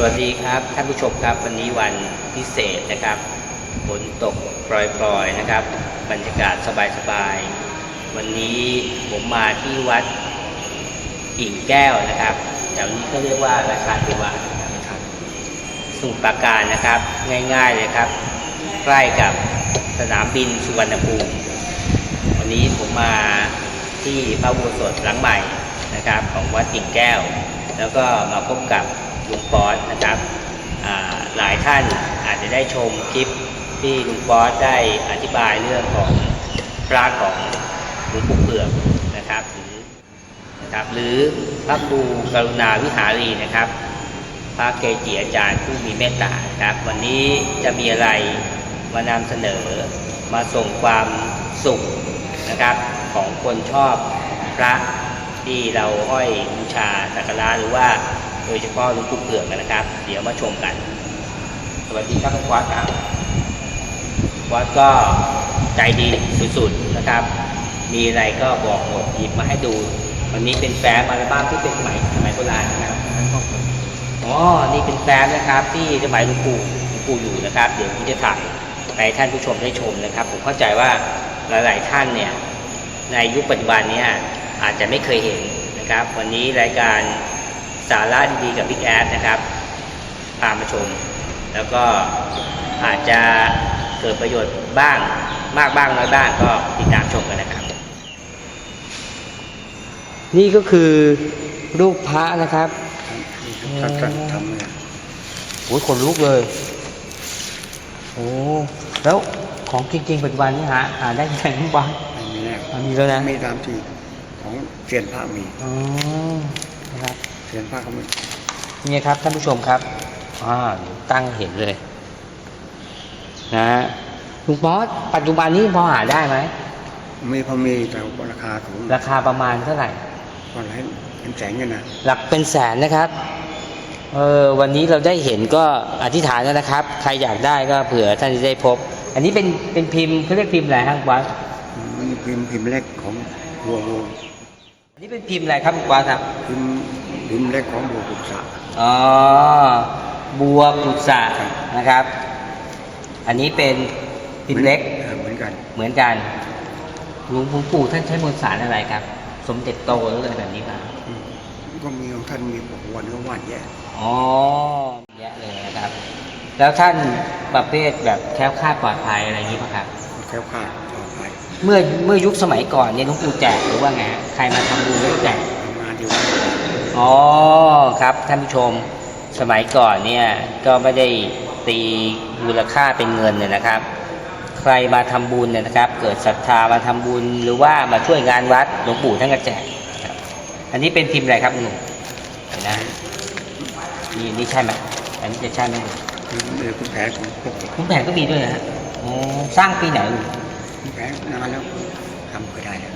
สวัสดีครับท่านผู้ชมครับวันนี้วันพิเศษนะครับฝนตกปล่อยๆนะครับ บรรยากาศสบายๆวันนี้ผมมาที่วัดกิ่งแก้วนะครับแถวนี้ก็เรียกว่าราชาเทวะนะครับสมุทรปราการนะครับ ง่ายๆเลยครับ ใกล้กับสนามบินสุวรรณภูมิวันนี้ผมมาที่พระอุโบสถหลังใหม่นะครับ ของวัดกิ่งแก้ว แล้วก็มาพบกับ ลุงป๊อตนะครับหลายท่านอาจจะได้ชมคลิปที่ลุงป๊อตได้อธิบายเรื่องของพระของหลวงปู่เปลือกนะครับหรือนะครับหรือพระครูกรุณาวิหารีนะครับ พระเกจิอาจารย์ผู้มีเมตตาครับ วันนี้จะมีอะไรมานำเสนอมาส่งความสุขนะครับของคนชอบพระที่เราห้อยบูชาสักการะหรือว่า โดยเฉพาะลวงปู่เปลือกนะครับ เดี๋ยวมาชมกัน สวัสดีครับทุกวัดครับวัดก็ใจดีสุดๆนะครับ มีอะไรก็บอกหมดหยิบมาให้ดู วันนี้เป็นแฟ้มอัลบั้มที่เป็นสมัยสมัยโบราณนะครับอ๋อ นี่เป็นแฟ้มนะครับ ที่สมัยหลวงปู่หลวงปู่อยู่นะครับ เดี๋ยวผมจะถ่ายไปให้ท่านผู้ชมได้ชมนะครับ ผมเข้าใจว่าหลายๆท่านเนี่ยในยุคปัจจุบันเนี้อาจจะไม่เคยเห็นนะครับ วันนี้รายการ สาระดีๆกับบิ๊กแอดนะครับพามาชม แล้วก็อาจจะเกิดประโยชน์บ้างมากบ้างน้อยบ้างก็ติดตามชมกันนะครับ นี่ก็คือรูปพระนะครับท่านท่านทำเนี่ยโอ้ยขนลุกเลยโอ้แล้วของจริงๆปัจจุบันนี้หาหาได้ที่ไหนบ้างอันนี้แน่มันมีแล้วนะมีตามที่ของเซียนพระมีอ๋อนะครับ เซียนพระเขามีนี่ครับท่านผู้ชมครับอ่าเดี๋ยวตั้งเห็นเลย นะฮะลุงป๊อสปัจจุบันนี้พอหาได้ไหมมีพอมีแต่ว่าราคาสูงราคาประมาณเท่าไหร่ก็หลายเป็นแสนกันนะหลักเป็นแสนนะครับเออวันนี้เราได้เห็นก็อธิษฐานแล้วนะครับ ใครอยากได้ก็เผื่อท่านจะได้พบ อันนี้เป็นเป็นพิมพ์เขาเรียกพิมพ์อะไรครับบอสมันพิมพ์พิมพ์เล็กของบัวบัวอันนี้เป็นพิมพ์อะไรครับบอสครับพิมพ์ พิมเล็กของบัวกุศะอ๋อ บัวปุษะนะครับ อันนี้เป็นพิมเล็ก เหมือนกัน เหมือนกันหลวงปู่ท่านใช้มวลสารอะไรครับ สมเด็จโตหรืออะไรแบบนี้ครับก็มีท่านมีบอกวันก็วันแย่อ๋อเยอะเลยนะครับ แล้วท่านประเภทแบบแคล้วคลาดปลอดภัยอะไรอย่างนี้ป่ะครับ แคล้วคลาดปลอดภัย เมื่อเมื่อยุคสมัยก่อนเนี่ยหลวงปู่แจกหรือว่าไง ใครมาทำบุญแล้วแจกทำงานที่วัด อ๋อครับท่านผู้ชมสมัยก่อนเนี่ยก็ไม่ได้ตีมูลค่าเป็นเงินเนี่ยนะครับ ใครมาทำบุญเนี่ยนะครับ เกิดศรัทธามาทำบุญหรือว่ามาช่วยงานวัดหลวงปู่ท่านก็แจกครับอันนี้เป็นพิมพ์อะไรครับคุณหนุ่มเห็นนะนี่นี่ใช่ไหมอันนี้จะใช่ไหมพิมพ์เออคุณแผนของพวกคุณแผนก็มีด้วยนะฮะอ๋อสร้างปีไหนลุงคุณแผนนานแล้วทำก็ได้แล้ว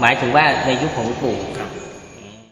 หมายถึงว่าในยุคของหลวงปู่ครับ